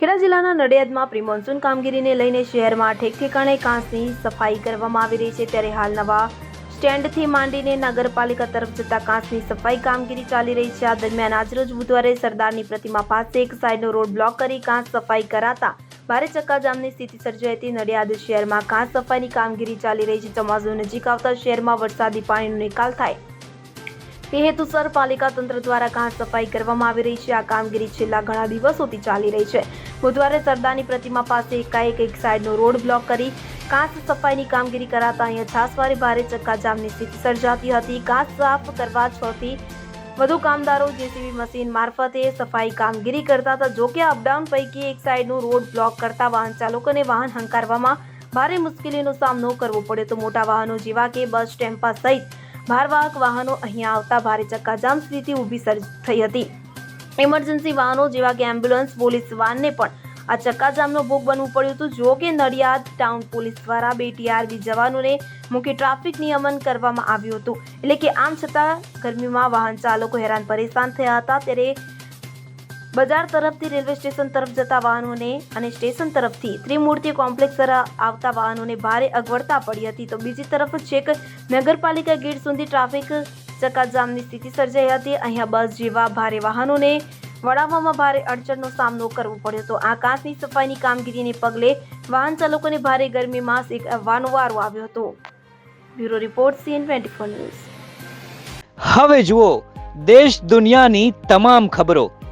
ખેડા જિલ્લાના નડિયાદમાં pre monsoon કામગીરીને લઈને શહેરમાં ઠેક ઠેકાણે કાંસની સફાઈ કરવામાં આવી રહી છે ત્યારે હાલ નવા સ્ટેન્ડથી માંડીને નગરપાલિકા તરફ જતા કાંસની સફાઈ કામગીરી ચાલી રહી છે. આ દરમિયાન આજરોજ બુધવારે સરદારની પ્રતિમા પાસે એક સાઈડનો રોડ બ્લોક કરી કાંસ સફાઈ કરાતા ભારે ચક્કાજામની સ્થિતિ સર્જાઈ હતી. નડિયાદ શહેરમાં કાંસ સફાઈની કામગીરી ચાલી રહી છે. ચોમાસું નજીક આવતા શહેરમાં વરસાદી પાણીનો નિકાલ થાય તે હેતુસર પાલિકા તંત્ર દ્વારા કાંસ સફાઈ કરવામાં આવી રહી છે. આ કામગીરી છેલ્લા ઘણા દિવસોથી ચાલી રહી છે. બુધવારે સરદારની પ્રતિમા પાસે એકાએક એક સાઈડનો રોડ બ્લોક કરી કાંસ સફાઈની કામગીરી કરાતા અહીંયા છાસવારે ભારે ચક્કાજામની સ્થિતિ સર્જાતી હતી. કાંસ સાફ કરવા છ થી વધુ કામદારો જેસીબી મશીન મારફતે સફાઈ કામગીરી કરતા હતા. જોકે અપડાઉન પૈકી એક સાઈડનો રોડ બ્લોક કરતા વાહન ચાલકોને વાહન હંકારવામાં ભારે મુશ્કેલીનો સામનો કરવો પડ્યો તો મોટા વાહનો જેવા કે બસ, ટેમ્પા સહિત ભારવાહક વાહનો અહીંયા આવતા ભારે ચક્કાજામ સ્થિતિ ઊભી થઈ હતી. ઇમરજન્સી વાહનો જેવા કે એમ્બ્યુલન્સ પોલીસ વાનને પણ આ ચક્કાજામનો ભોગ બનવું પડ્યું હતું. જો કે નડિયાદ ટાઉન પોલીસ દ્વારા બે ટીઆરબી જવાનોને મૂકી ટ્રાફિક નિયમન કરવામાં આવ્યું હતું. એટલે કે આમ છતાં ગરમીમાં વાહન ચાલકો હેરાન પરેશાન થયા હતા. ત્યારે બજાર તરફથી રેલવે સ્ટેશન તરફ જતા વાહનોને અને સ્ટેશન તરફથી ત્રિમૂર્તિ કોમ્પ્લેક્સ આવતા વાહનોને ભારે અગવડતા પડી હતી. તો બીજી તરફ છેક નગરપાલિકા ગેટ સુધી ટ્રાફિક ચક્કાજામની સ્થિતિ સર્જાઈ હતી. અહીંયા બસ જેવા ભારે વાહનોને વળાવવામાં ભારે અડચણનો સામનો કરવો પડ્યો હતો. આ કાંસની સફાઈની કામગીરીને પગલે વાહન ચાલકોને ભારે ગરમીમાં શેકવાનો વારો આવ્યો હતો. Bureau report CN twenty news. હવે જુઓ, દેશ દુનિયાની તમામ ખબરો.